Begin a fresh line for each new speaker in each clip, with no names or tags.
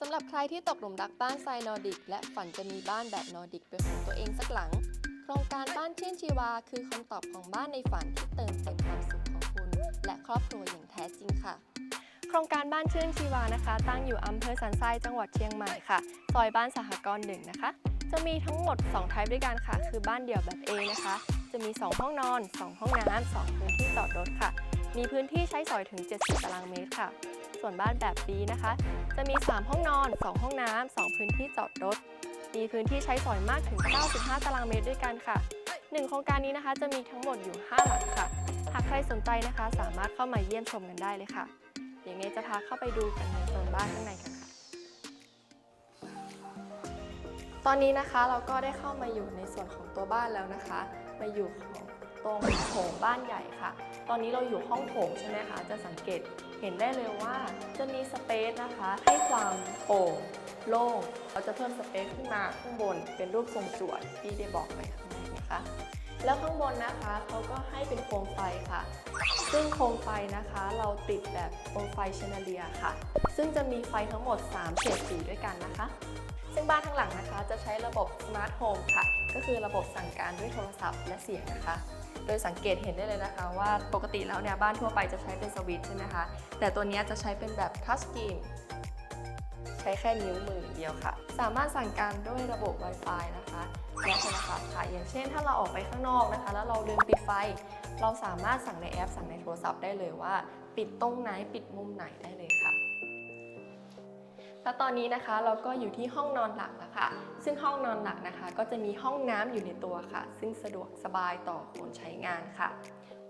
สำหรับใครที่ตกหลุมรักบ้านทรายนอร์ดิก และฝันจะมีบ้านแบบนอร์ดิกเป็นของตัวเองสักหลัง โครงการบ้านเชื่นชีวา คือคำตอบของบ้านในฝันที่เติมเต็มความสุขของคุณ และครอบครัวอย่างแท้จริงค่ะ โครงการบ้านเชื่นชีวานะคะ ตั้งอยู่อำเภอสันทรายจังหวัดเชียงใหม่ค่ะซอยบ้านสหกรณ์หนึ่งนะคะ จะมีทั้งหมด2 type ด้วยกันค่ะ คือบ้านเดี่ยวแบบ A นะคะ จะมี 2 ห้องนอน 2 ห้องน้ำ2พื้นที่จอดรถค่ะ มีพื้นที่ใช้สอยถึง 70 ตารางเมตรค่ะ ส่วนบ้านแบบ B นะคะ จะมี 3 ห้องนอน 2 ห้องน้ำ 2 พื้นที่จอดรถ มีพื้นที่ใช้สอยมากถึง 95 ตารางเมตรด้วยกันค่ะ 1 โครงการนี้นะคะจะมีทั้งหมดอยู่ 5 หลังค่ะ หากใครสนใจนะคะ สามารถเข้ามาเยี่ยมชมกันได้เลยค่ะยวเมย์จะพาเข้าไปดูกันในโซนบ้านข้างในกันค่ะ ตอนนี้นะคะเราก็ได้เข้ามาอยู่ในส่วนของตัวบ้านแล้วนะคะ มาอยู่ของ ตรงโถงบ้านใหญ่ค่ะ ตอนนี้เราอยู่ห้องโถงใช่ไหมคะ จะสังเกตเห็นได้เลยว่าจะมีสเปซนะคะ ให้ความโปร่งโล่ง เราจะเพิ่มสเปซขึ้นมาข้างบนเป็นรูปทรงจวดที่ได้บอกไปข้างในนะคะ แล้วข้างบนนะคะเขาก็ให้เป็นโคมไฟค่ะ ซึ่งโคมไฟนะคะเราติดแบบโคมไฟชนเลียค่ะ ซึ่งจะมีไฟทั้งหมด3เฉดสีด้วยกันนะคะ บ้านทั้งหลังนะคะ จะใช้ระบบ Smart Home ค่ะ ก็คือระบบสั่งการด้วยโทรศัพท์และเสียงนะคะ โดยสังเกตเห็นได้เลยนะคะ ว่าปกติแล้วเนี่ยบ้านทั่วไปจะใช้เป็นสวิตช์ใช่ไหมคะ แต่ตัวนี้จะใช้เป็นแบบทัชสกรีนใช้แค่นิ้วมือเดียวค่ะ สามารถสั่งการด้วยระบบ Wi-Fi นะคะและโทรศัพท์ค่ะ อย่างเช่น ถ้าเราออกไปข้างนอกนะคะ แล้วเราลืมปิดไฟ เราสามารถสั่งในแอป สั่งในโทรศัพท์ได้เลยว่า ปิดตรงไหนปิดมุมไหนได้เลยค่ะ แล้วตอนนี้นะคะเราก็อยู่ที่ห้องนอนหลักแล้วค่ะ ซึ่งห้องนอนหลักนะคะ ก็จะมีห้องน้ำอยู่ในตัวค่ะ ซึ่งสะดวกสบายต่อคนใช้งานค่ะ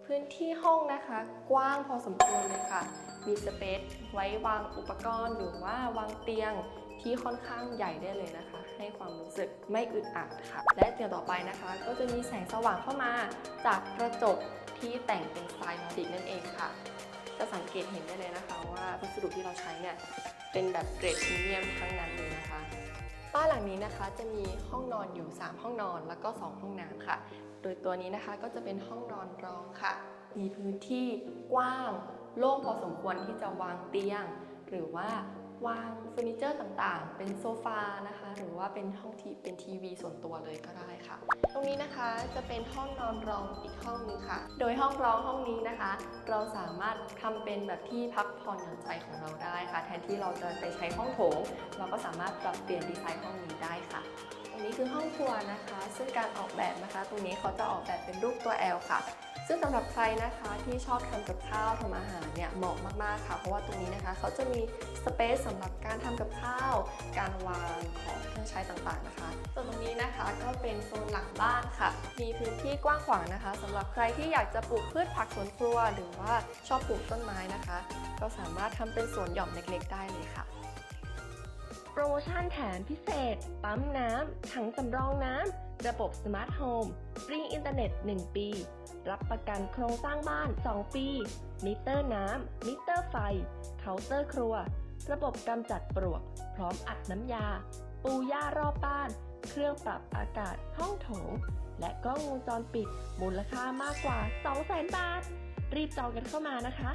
พื้นที่ห้องนะคะ กว้างพอสมควรเลยค่ะ มีสเปซไว้วางอุปกรณ์หรือว่าวางเตียงที่ค่อนข้างใหญ่ได้เลยนะคะ ให้ความรู้สึกไม่อึดอัดค่ะ และเตียงต่อไปนะคะ ก็จะมีแสงสว่างเข้ามาจากกระจกที่แต่งเป็นสไตล์นอร์ดิกนั่นเองค่ะ จะสังเกตเห็นได้เลยนะคะว่าวัสดุที่เราใช้เนี่ยเป็นแบบเกรดพรีเมียมทั้งนั้นเลยนะคะบ้านหลังนี้นะคะจะมีห้องนอนอยู่ 3 ห้องนอนแล้วก็ 2 ห้องน้ำค่ะ โดยตัวนี้นะคะก็จะเป็นห้องนอนรองค่ะ มีพื้นที่กว้าง โล่งพอสมควรที่จะวางเตียง หรือว่า วางเฟอร์นิเจอร์ต่างๆ เป็นโซฟานะคะ หรือว่าเป็นห้องทีเป็นทีวีส่วนตัวเลยก็ได้ค่ะ ตรงนี้นะคะจะเป็นห้องนอนรองอีกห้องหนึงค่ะ โดยห้องรองห้องนี้นะคะ เราสามารถทำเป็นแบบที่พักผ่อนหย่อนใจของเราได้ค่ะ แทนที่เราจะไปใช้ห้องโถง เราก็สามารถปรับเปลี่ยนดีไซน์ห้องนี้ได้ค่ะ รงนี้คือห้องครัวนะคะ ซึ่งการออกแบบนะคะ ตรงนี้เขาจะออกแบบเป็นรูปตัว L ค่ะ ซึ่งสำหรับใครนะคะที่ชอบทำกับข้าวทำอาหารเนี่ยเหมาะมากๆค่ะ เพราะว่าตรงนี้นะคะเขาจะมีสเปซสำหรับการทำกับข้าว การวางของเครื่องใช้ต่างๆนะคะส่วนตรงนี้นะคะก็เป็นโซนหลังบ้านค่ะ มีพื้นที่กว้างขวางนะคะสำหรับใครที่อยากจะปลูกพืชผักสวนครัว หรือว่าชอบปลูกต้นไม้นะคะ ก็สามารถทำเป็นสวนหย่อมเล็ก ๆ ได้เลยค่ะ
โปรโมชั่นแถมพิเศษ ปั๊มน้ำ ถังสำรองน้ำ ระบบสมาร์ทโฮมฟรีอินเทอร์เน็ต 1 ปี รับประกันโครงสร้างบ้าน 2 ปี มิเตอร์น้ำ มิเตอร์ไฟ เคาน์เตอร์ครัว ระบบกำจัดปลวก พร้อมอัดน้ำยา ปูย่ารอบบ้าน เครื่องปรับอากาศห้องโถง และกล้องวงจรปิด มูลค่ามากกว่า 200,000 บาท รีบจองกันเข้ามานะคะ